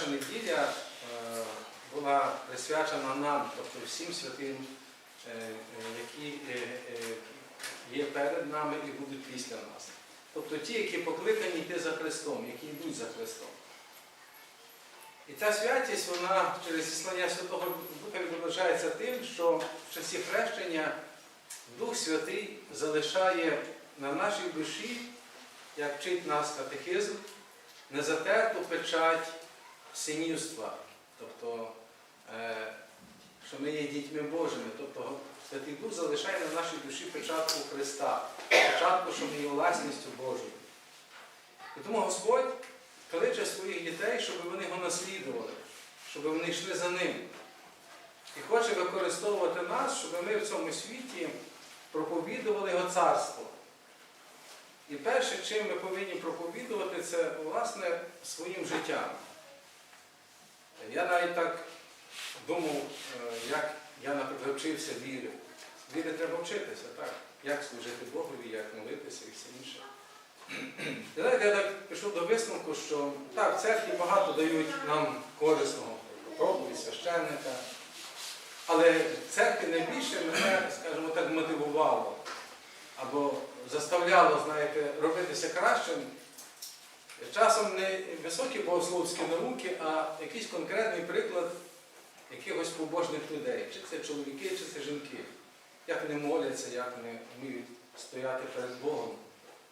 перша неділя була присвячена нам, тобто всім святим, е, е, які е, є перед нами і будуть після нас. Тобто ті, які покликані йти за Христом, які йдуть за Христом. І ця святість, вона через існування Святого Духа відображається тим, що в часі хрещення Дух Святий залишає на нашій душі, як вчить нас катехизм, незатерту печать синівства. Тобто, е, що ми є дітьми Божими. Тобто Святий Дух залишає на нашій душі печатку Христа, печатку, що ми є власністю Божою. І тому Господь кличе своїх дітей, щоб вони його наслідували, щоб вони йшли за ним. І хоче використовувати нас, щоб ми в цьому світі проповідували його царство. І перше, чим ми повинні проповідувати, це власне своїм життям. Я навіть так думав, е, як я, наприклад, вчився вірі. Вірі треба вчитися, так? Як служити Богові, як молитися і все інше. І знаєте, я так пішов до висновку, що так, в церкві багато дають нам корисного проповідь, священника. Але церкві найбільше мене, скажімо так, мотивувало або заставляло, знаєте, робитися кращим. Часом не високі богословські науки, а якийсь конкретний приклад якихось побожних людей. Чи це чоловіки, чи це жінки. Як вони моляться, як вони вміють стояти перед Богом,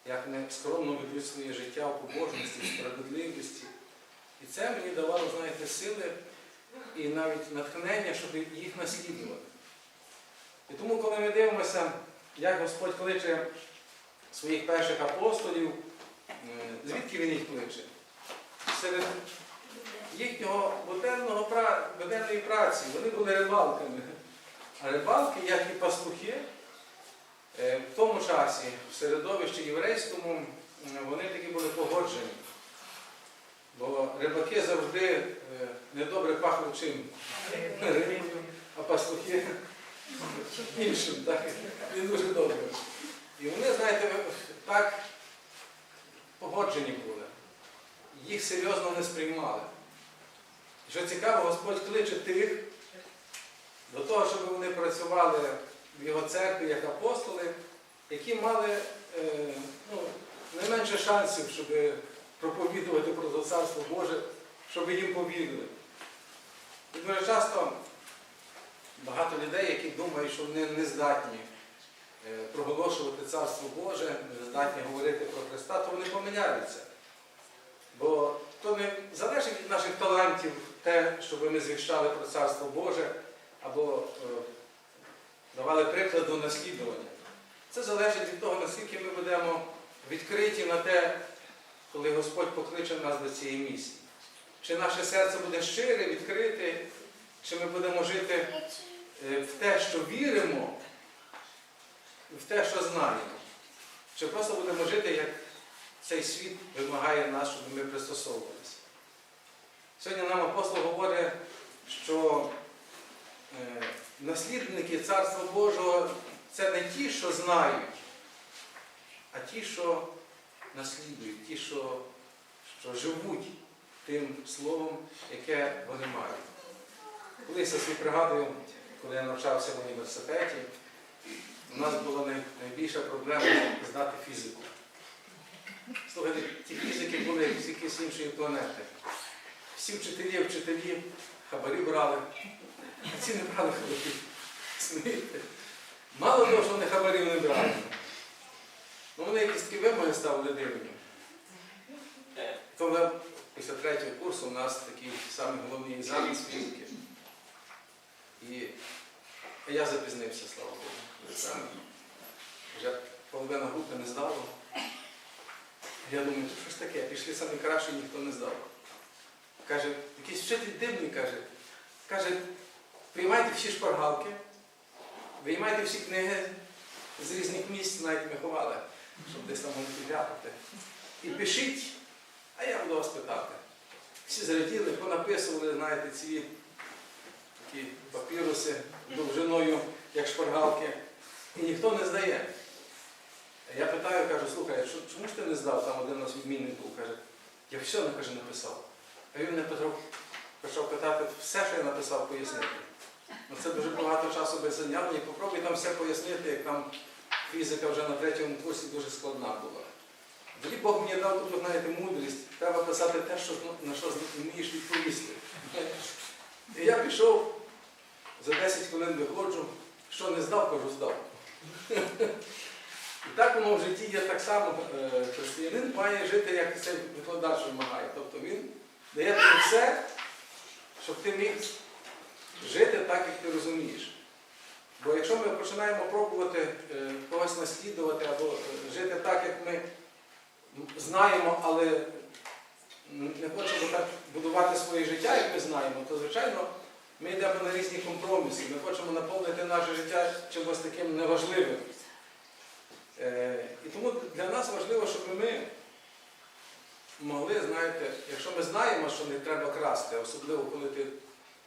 як вони скромно ведуть своє життя у побожності, в справедливості. І це мені давало, знаєте, сили і навіть натхнення, щоб їх наслідувати. І тому, коли ми дивимося, як Господь кличе своїх перших апостолів, звідки він їх кличе? Серед їхнього буденної праці вони були рибалками. А рибалки, як і пастухи, е, в тому часі, в середовищі єврейському, вони такі були погоджені. Бо рибаки завжди е, недобре пахли чим? А пастухи іншим, так? Не дуже добре. І вони, знаєте, так погоджені були. Їх серйозно не сприймали. І Що цікаво, Господь кличе тих до того, щоб вони працювали в його церкві як апостоли, які мали е, ну, найменше шансів, щоб проповідувати про Царство Боже, щоб їм повірили. І дуже часто багато людей, які думають, що вони не здатні проголошувати Царство Боже, здатні говорити про Христа, то вони помиляються. Бо то не залежить від наших талантів те, щоб ми звіщали про Царство Боже або е, давали приклад до наслідування. Це залежить від того, наскільки ми будемо відкриті на те, коли Господь покличе нас до цієї місії. Чи наше серце буде щире, відкрите, чи ми будемо жити е, в те, що віримо, в те, що знаємо. Чи просто будемо жити, як цей світ вимагає нас, щоб ми пристосовувалися. Сьогодні нам апостол говорить, що е, наслідники Царства Божого це не ті, що знають, а ті, що наслідують, ті, що, що живуть тим словом, яке вони мають. Колись я собі пригадую, коли я навчався в університеті, у нас була найбільша проблема здати фізику. Слухайте, ті фізики були з якоїсь іншої планети. Всі вчителі, вчителі хабарі брали, а ці не брали хабарів. Мало того, що вони хабарів не брали. Ну, вони якісь такі вимоги ставили дивні. То ми після третього курсу у нас такий самий головний екзамен з фізики. І я запізнився, слава Богу. Вже половина групи не здала. Я думаю, «Та що ж таке, пішли самі краще, ніхто не здав. Каже, якийсь вчитель дивний каже, каже, виймайте всі шпаргалки, виймайте всі книги з різних місць, навіть ми ховали, щоб десь там підряпати. І пишіть, а я буду вас питати. Всі зраділи, понаписували, знаєте, ці такі папіруси довжиною, як шпаргалки, і ніхто не здає. Я питаю, кажу, слухай, чому ж ти не здав? Там один у нас відмінник був, каже, Я все каже, написав. А він мене Петро почав питати, все, що я написав, пояснити. Ну, це дуже багато часу без заняв. Мені попробуй там все пояснити, як там фізика вже на третьому курсі дуже складна була. Тоді Бог мені дав таку, знаєте, мудрість. Треба писати те, що, на що вмієш відповісти. І я пішов, за 10 хвилин виходжу, що не здав, кажу, здав. І так воно в житті є так само. е, Християнин має жити, як цей викладач вимагає. Тобто він дає тобі все, щоб ти міг жити так, як ти розумієш. Бо якщо ми починаємо пробувати е, когось наслідувати або е, жити так, як ми знаємо, але не хочемо так будувати своє життя, як ми знаємо, то звичайно ми йдемо на різні компроміси. Ми хочемо наповнити наше життя чимось таким неважливим. Е, І тому для нас важливо, щоб ми могли, знаєте, якщо ми знаємо, що не треба красти, особливо коли ти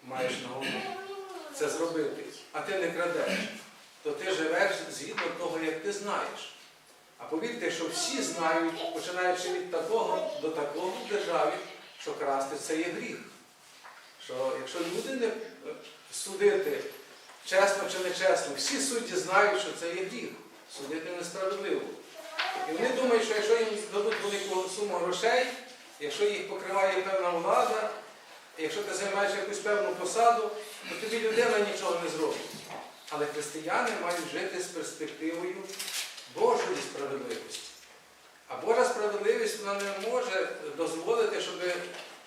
маєш на умі це зробити, а ти не крадеш, то ти живеш згідно того, як ти знаєш. А повірте, що всі знають, починаючи від такого до такого в державі, що красти це є гріх. Що якщо люди не е, судити чесно чи нечесно, всі судді знають, що це є гріх. Судити несправедливо. І вони думають, що якщо їм дадуть велику суму грошей, якщо їх покриває певна влада, якщо ти займаєш якусь певну посаду, то тобі людина нічого не зробить. Але християни мають жити з перспективою Божої справедливості. А Божа справедливість вона не може дозволити, щоб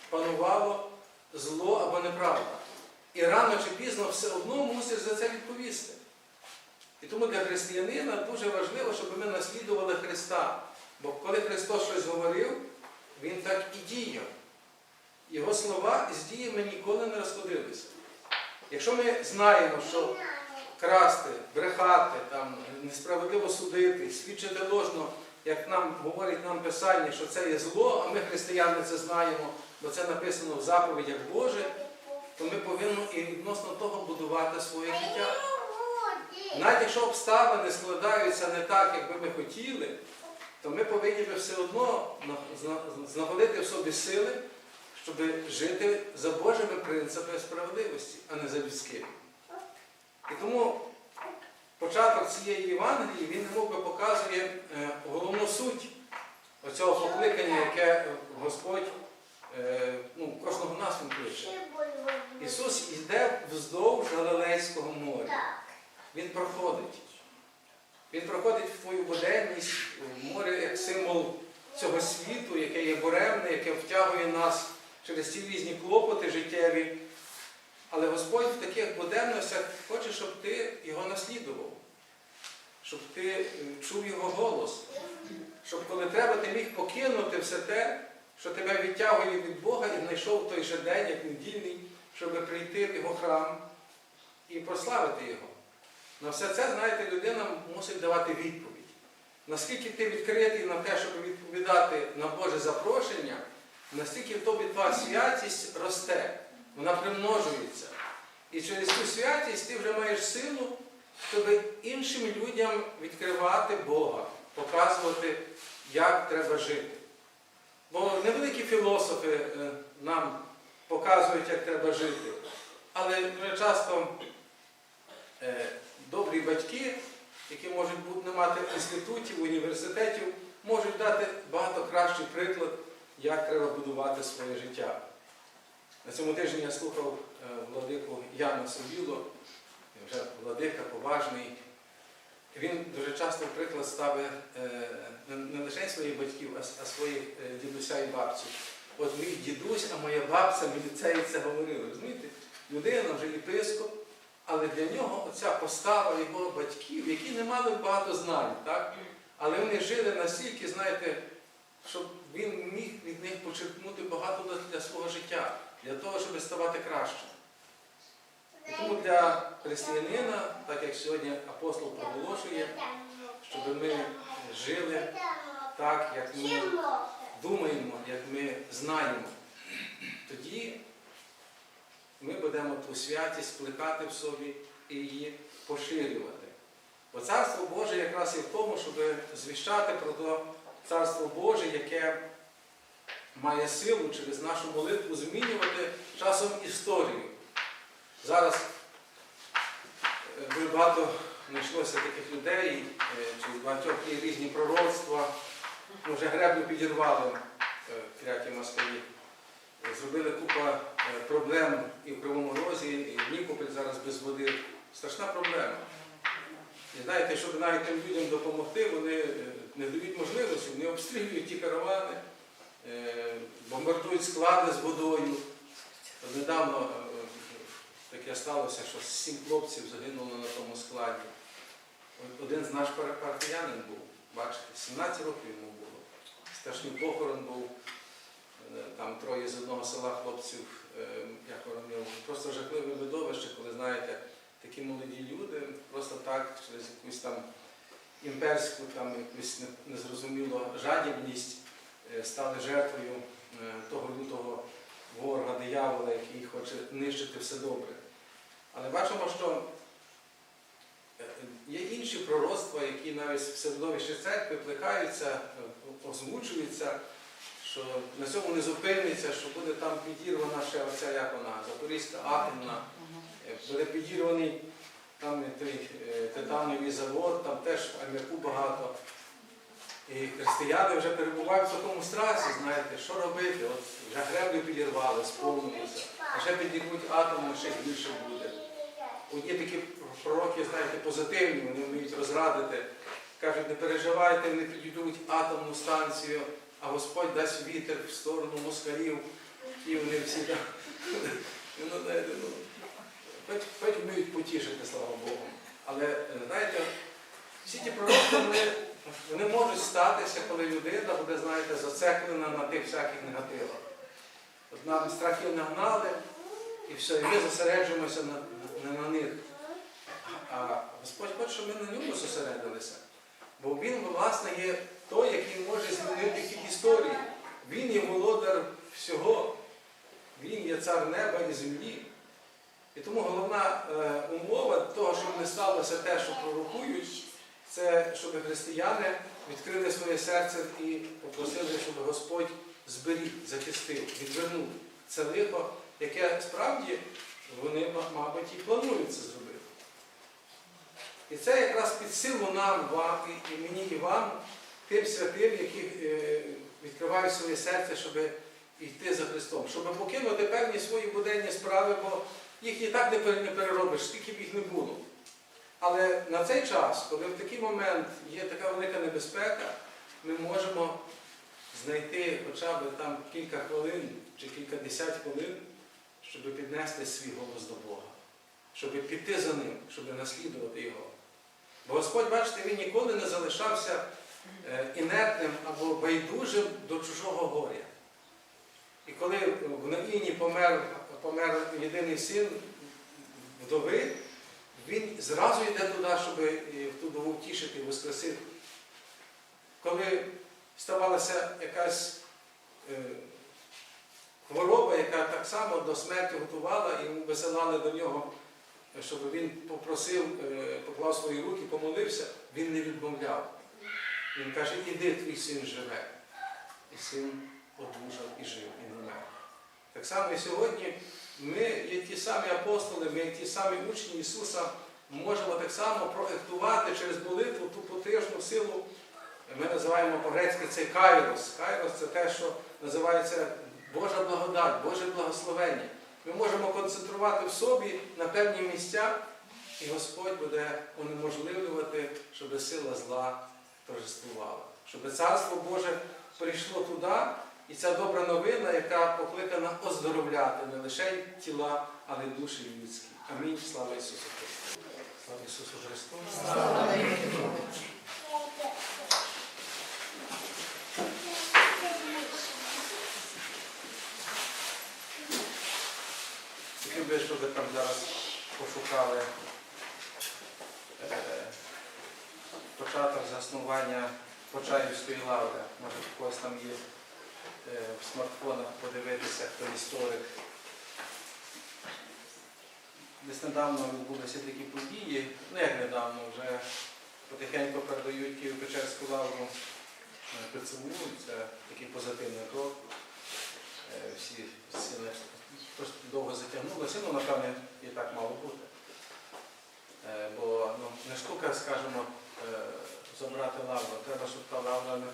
панувало зло або неправда. І рано чи пізно все одно мусиш за це відповісти. І тому для християнина дуже важливо, щоб ми наслідували Христа. Бо коли Христос щось говорив, Він так і діяв. Його слова з діями ніколи не розходилися. Якщо ми знаємо, що красти, брехати, там, несправедливо судити, свідчити ложно, як нам говорить нам Писання, що це є зло, а ми, християни, це знаємо, бо це написано в заповідях Боже, то ми повинні і відносно того будувати своє життя. Навіть якщо обставини складаються не так, як би ми хотіли, то ми повинні би все одно знаходити в собі сили, щоб жити за Божими принципами справедливості, а не за людськими. І тому початок цієї Євангелії він немов показує е, головну суть оцього покликання, яке Господь е, ну, кожного нас він кличе. Ісус йде вздовж Галилейського моря. Він проходить. Він проходить в твою буденність, в море як символ цього світу, яке є буремне, яке втягує нас через ці різні клопоти життєві. Але Господь в таких буденностях хоче, щоб ти його наслідував, щоб ти чув його голос, щоб коли треба, ти міг покинути все те, що тебе відтягує від Бога і знайшов той же день, як недільний, щоб прийти в його храм і прославити його. На все це, знаєте, людина мусить давати відповідь. Наскільки ти відкритий на те, щоб відповідати на Боже запрошення, настільки в тобі твоя святість росте, вона примножується. І через цю святість ти вже маєш силу, щоб іншим людям відкривати Бога, показувати, як треба жити. Бо невеликі філософи е, нам показують, як треба жити. Але дуже часто е, добрі батьки, які можуть не мати інститутів, університетів, можуть дати багато кращий приклад, як треба будувати своє життя. На цьому тижні я слухав е, владику Яна Собіло, владика поважний. Він дуже часто приклад ставить е, не- лише своїх батьків, а своїх е, дідуся і бабцю. От мій дідусь, а моя бабця мені це говорили. Розумієте? Людина вже єпископ, але для нього оця постава його батьків, які не мали багато знань, так? але вони жили настільки, знаєте, щоб він міг від них почерпнути багато для свого життя, для того, щоб ставати кращим. Тому для християнина, так як сьогодні апостол проголошує, щоб ми жили так, як ми думаємо, як ми знаємо, тоді ми будемо ту святість плекати в собі і її поширювати. Бо Царство Боже якраз і в тому, щоб звіщати про то Царство Боже, яке має силу через нашу молитву змінювати часом історію. Зараз дуже багато знайшлося таких людей, е, через багатьох є різні пророцтва. Ми вже греблю підірвали е, кляті москалі. Зробили купа е, проблем і в Кривому Розі, і в Нікополь зараз без води. Страшна проблема. І знаєте, щоб навіть тим людям допомогти, вони не дають можливості, вони обстрілюють ті каравани, бомбардують склади з водою. Недавно таке сталося, що сім хлопців загинуло на тому складі. Один з наш пар- партиянин був, бачите, 17 років йому було. Страшний похорон був. Е, Там троє з одного села хлопців е, я хоронив. Просто жахливе видовище, коли знаєте, такі молоді люди просто так через якусь там імперську, там якусь незрозумілу жадібність е, стали жертвою того лютого ворога, диявола, який хоче нищити все добре. Але бачимо, що е, є інші пророцтва, які навіть в середовищі церкви плекаються, е, озвучуються, що на цьому не зупиниться, що буде там підірвана ще оця як вона, Запорізька атомна, е, буде підірваний там той титановий завод, там теж аміаку багато. І християни вже перебувають в такому страсі, знаєте, що робити? От вже греблю підірвали, сповнилися, а ще підірвуть атом, ще більше буде. Є такі пророки, знаєте, позитивні, вони вміють розрадити. Кажуть, не переживайте, не підійдуть атомну станцію, а Господь дасть вітер в сторону москалів, і вони всі там. Ну, знаєте, ну, хоч, вміють потішити, слава Богу. Але е, знаєте, всі ті пророки, вони, вони можуть статися, коли людина буде, знаєте, зациклена на тих всяких негативах. От нам страхів нагнали, і все, і ми зосереджуємося на, на, на них. А Господь хоче, щоб ми на ньому зосередилися. Бо Він, власне, є той, який може змінити хід історії. Він є володар всього. Він є цар неба і землі. І тому головна е, умова того, щоб не сталося те, що пророкують, це щоб християни відкрили своє серце і попросили, щоб Господь зберіг, захистив, відвернув це лихо, яке справді вони, мабуть, і планують це зробити. І це якраз під силу нам, вам, і, і мені, і вам, тим святим, які е, відкривають своє серце, щоб йти за Христом, щоб покинути певні свої буденні справи, бо їх і так не переробиш, скільки б їх не було. Але на цей час, коли в такий момент є така велика небезпека, ми можемо знайти хоча б там кілька хвилин чи кілька десять хвилин, щоб піднести свій голос до Бога, щоб піти за ним, щоб наслідувати його. Бо Господь, бачите, він ніколи не залишався е, інертним або байдужим до чужого горя. І коли в Наїні помер, помер єдиний син вдови, він зразу йде туди, щоб е, ту вдову втішити воскресити. Коли ставалася якась е, хвороба, яка так само до смерті готувала, і висилали до нього, щоб він попросив, е, поклав свої руки, помолився, він не відмовляв. Він каже, іди, твій син живе. І син одужав і жив, і не. Так само і сьогодні ми є ті самі апостоли, ми є ті самі учні Ісуса, можемо так само проектувати через молитву ту потижну силу. Ми називаємо по-грецьки це кайрос. Кайрос це те, що називається Божа благодать, Боже благословення. Ми можемо концентрувати в собі на певні місця, і Господь буде унеможливлювати, щоб сила зла торжествувала. Щоб Царство Боже прийшло туди, і ця добра новина, яка покликана оздоровляти не лише тіла, але й душі людські. Амінь. Слава Ісусу Христу. Слава Ісусу Христу. Хотів би, щоб ви там зараз пошукали е, початок заснування Почаївської лаври. Може, у когось там є е, в смартфонах подивитися, хто історик. Десь недавно відбулися такі події, ну як недавно, вже потихеньку передають Києво-Печерську лавру е, ПЦУ, це такий позитивний крок. Відбулося, ну, напевне, і так мало бути. Е, Бо ну, не штука, скажімо, е, забрати лавру. Треба, щоб та лавра не,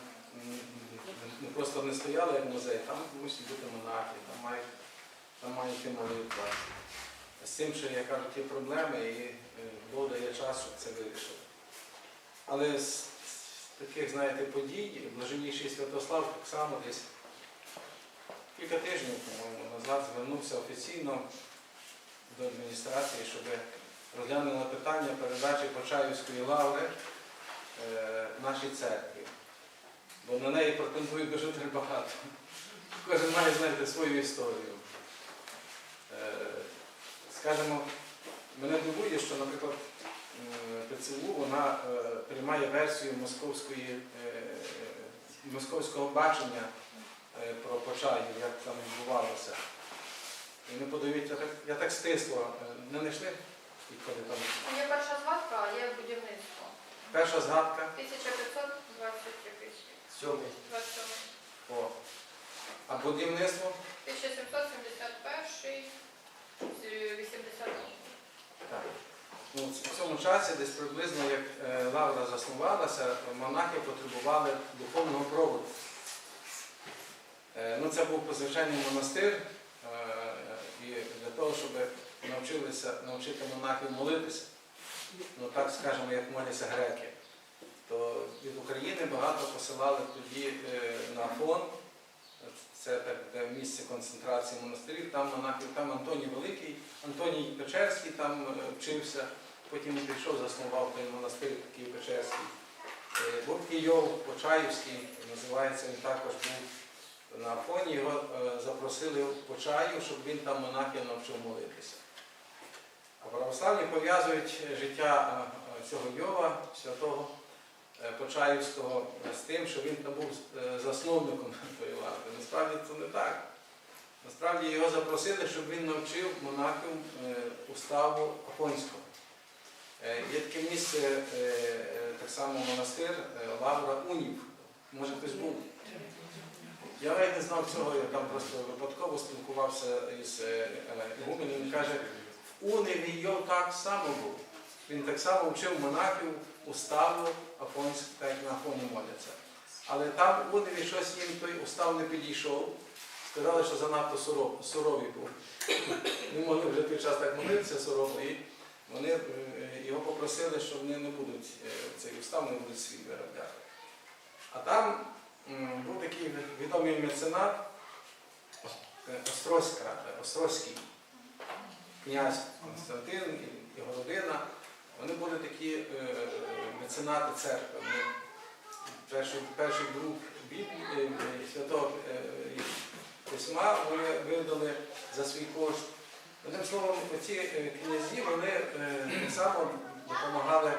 не- просто не стояла як музей, там мусять бути монахи, там мають, там має йти молитва. З цим, що я кажу, ті проблеми, і е, Бог дає час, щоб це вирішити. Але з таких, знаєте, подій, блаженніший Святослав так само десь кілька тижнів, по-моєму, назад звернувся офіційно до адміністрації, щоб розглянули питання передачі Почаївської лаври е, нашій церкві. Бо на неї претендують дуже багато. Кожен має знайти свою історію. Е, Скажімо, мене дивує, що, наприклад, ПЦУ вона е, приймає версію московської, е, московського бачення про Почаїв, як там відбувалося. І не подають, я так, стисло, е, не знайшли, відколи там. Є перша згадка, а є будівництво. Перша згадка. 1520 якийсь. О. А будівництво? 1771 80 Так. Ну, в цьому часі, десь приблизно як е, лавра заснувалася, монахи потребували духовного проводу. Е, ну, це був звичайний монастир, е, і для того, щоб навчилися, навчити монахів молитися, ну так скажемо, як моляться греки, то від України багато посилали тоді е, на Афон, це так, де місце концентрації монастирів, там монахів, там Антоній Великий, Антоній Печерський там вчився, потім прийшов, заснував той монастир такий Печерський. Був Кийов Почаївський, називається, він також був на Афоні, його е, запросили в Почаїв, щоб він там монахів навчив молитися. А православні пов'язують життя е, цього Йова, святого е, Почаївського, з тим, що він там був е, засновником тої лаври. Насправді це не так. Насправді його запросили, щоб він навчив монахів е, уставу Афонського. Е, Є таке місце, е, е, так само монастир, е, Лавра Унів. Може хтось був? Я навіть не знав цього, я там просто випадково спілкувався із е, е, він каже, в Уневі його так само був. Він так само вчив монахів уставу Афонську, так як на Афоні моляться. Але там в Уневі щось їм той устав не підійшов. Сказали, що занадто суров, суровий був. Не могли вже той час так молитися сурово, і вони е, його попросили, що вони не будуть цей устав не будуть свій виробляти. А там був такий відомий меценат Острозький князь Константин і його родина. Вони були такі е, меценати церкви. Перший, перший друг Біблії, е, е, святого письма вони видали за свій кошт. Одним словом, ці князі вони так само допомагали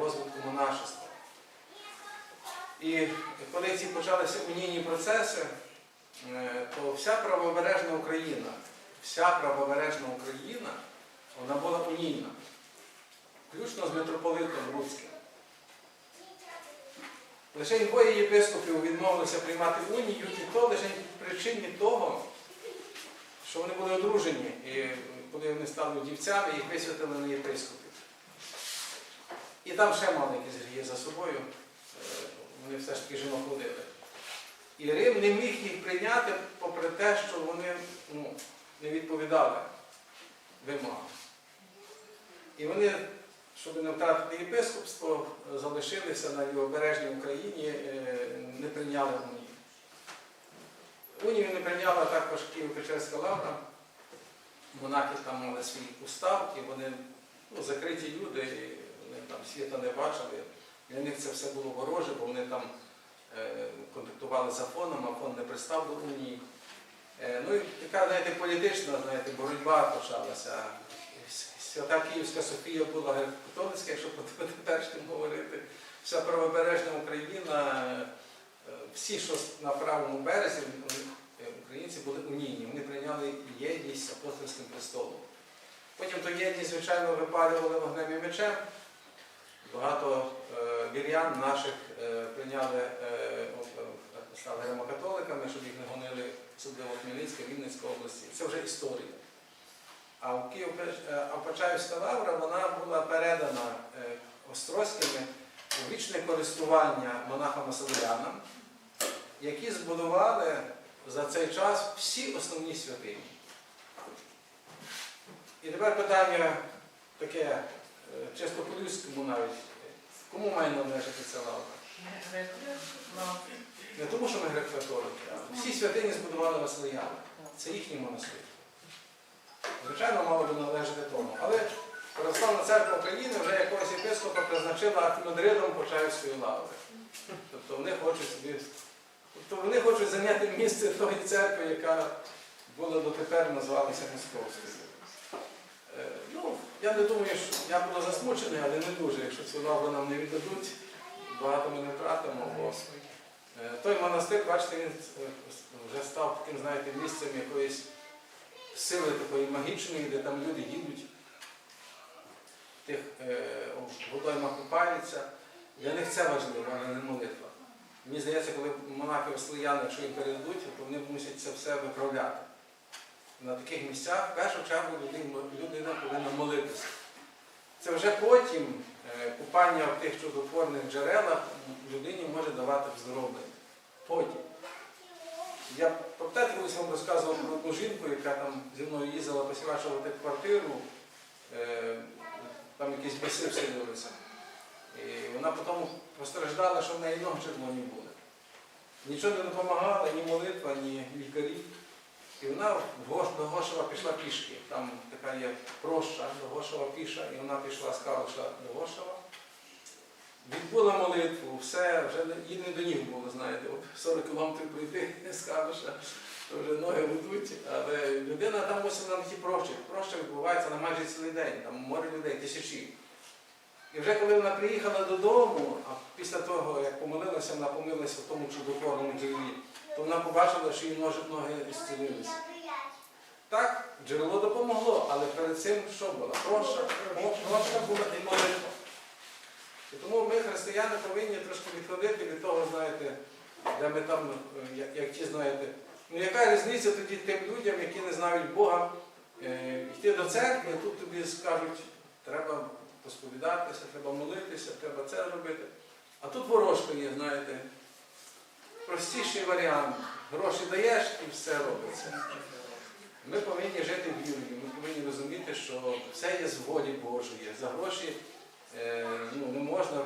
розвитку монашества. І коли ці почалися унійні процеси, е, то вся правобережна Україна, вся правобережна Україна, вона була унійна, включно з митрополитом Руцьким. Лише двоє єпископів відмовилися приймати унію, і то лише причині того, що вони були одружені, і коли вони стали дівцями, їх висвятили на єпископів. І там ще мали якісь гріє за собою, вони все ж таки жінок ходили. І Рим не міг їх прийняти, попри те, що вони ну, не відповідали вимогам. І вони, щоб не втратити єпископство, залишилися на лівобережній Україні, е, не прийняли унію. Унію не прийняла також Києво-Печерська лавра. Монахи там мали свій устав, і вони ну, закриті люди, і вони там світа не бачили. Для них це все було вороже, бо вони там е, контактували з Афоном, Афон не пристав до Унії. Е, ну і така, знаєте, політична, знаєте, боротьба почалася. Свята Київська Софія була греко-католицька, якщо по теперішнім говорити. Вся правобережна Україна, е, всі, що на правому березі, українці були унійні, вони прийняли єдність апостольським престолом. Потім ту єдність, звичайно, випалювали вогнем і мечем. Багато е, вірян наших е, прийняли, е, стали громокатоликами, щоб їх не гонили, особливо в Хмельницькій, Вінницькій області. Це вже історія. А в Київ а Почаївська лавра вона була передана Острозькими у вічне користування монахам-масовлянам, які збудували за цей час всі основні святині. І тепер питання таке, е, чисто по-людському навіть. Кому має належати ця лавра? Не тому, що ми греко-католики, а всі святині збудували Василияни. Це їхній монастир. Звичайно, мало би належати тому. Але Православна церква України вже якогось єпископа призначила архімандритом Почаївської лаври. Тобто вони хочуть собі. Тобто вони хочуть зайняти місце тої церкви, яка була дотепер називалася Московською. Е, Ну, я не думаю, що я буду засмучений, але не дуже. Якщо цю лавру нам не віддадуть, багато ми не втратимо. Бо е, той монастир, бачите, він е, вже став таким, знаєте, місцем якоїсь сили такої магічної, де там люди їдуть, тих водоймах купаються. Для них це важливо, а не молитва. Мені здається, коли монахи слияни, якщо їм передадуть, то вони мусять це все виправляти. На таких місцях в першу чергу людина, повинна молитися. Це вже потім е, купання в тих чудотворних джерелах людині може давати вздоровлення. Потім. Я пам'ятаєте, колись вам розказував про одну жінку, яка там зі мною їздила посвячувати квартиру, е, там якісь баси вселилися. І вона потім постраждала, що в неї ноги червоні були. Нічого не допомагало, ні молитва. І вона до Гошева пішла пішки. Там така є проща до Гошева піша, і вона пішла з Калуша до Гошева. Відбула молитву, все, вже їй не до ніг було, знаєте, 40 кілометрів пройти з Калуша, то вже ноги ведуть. Але людина там мусила на ті прощі. Проща відбувається на майже цілий день, там море людей, тисячі. І вже коли вона приїхала додому, а після того, як помолилася, вона помилилася в тому чудотворному джерелі, вона побачила, що ножик ноги зцілилися. Так, джерело допомогло, але перед цим що було? Проша, прошка була і молитва. І тому ми, християни, повинні трошки відходити від того, знаєте, де ми там, е, як, як ті знаєте, ну яка різниця тоді тим людям, які не знають Бога, е, йти до церкви, тут тобі скажуть, треба посповідатися, треба молитися, треба це робити. А тут ворожка є, знаєте, простіший варіант. Гроші даєш і все робиться. Ми повинні жити в вірі, ми повинні розуміти, що все є з волі Божої. За гроші е, ну, не можна,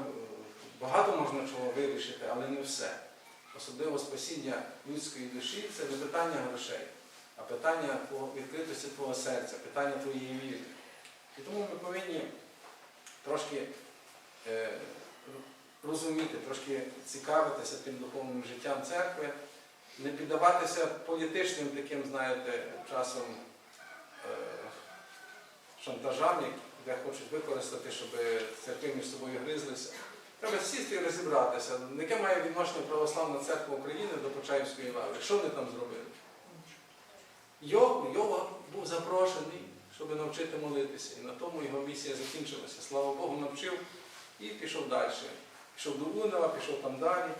багато можна чого вирішити, але не все. Особливо спасіння людської душі це не питання грошей, а питання твого- відкритості твого серця, питання твоєї віри. І тому ми повинні трошки е, розуміти, трошки цікавитися тим духовним життям церкви, не піддаватися політичним таким, знаєте, часом е, шантажам, де хочуть використати, щоб церкви між собою гризлися. Треба сісти і розібратися, яке має відношення Православна церква України до Почаївської лаври. Що вони там зробили? Його, його був запрошений, щоб навчити молитися. І на тому його місія закінчилася. Слава Богу, навчив і пішов далі. Пішов до Унова, пішов там далі.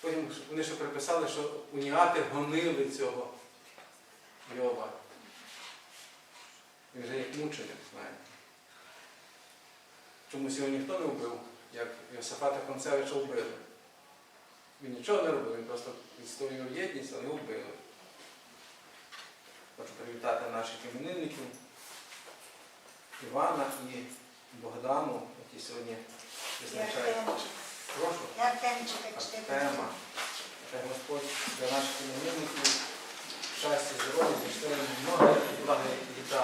Потім вони ще приписали, що уніати гонили цього Йова. Він вже як мученик, знаєте. Чомусь його ніхто не вбив, як Йосифата Концевича вбили. Він нічого не робив, він просто відстоював єдність, але вбили. Хочу привітати наших іменинників Івана і Богдану, який сьогодні визначає. Прошу. Тема. Хай Господь для наших племінників щастя, здоров'я, зустріли много і благо дітей.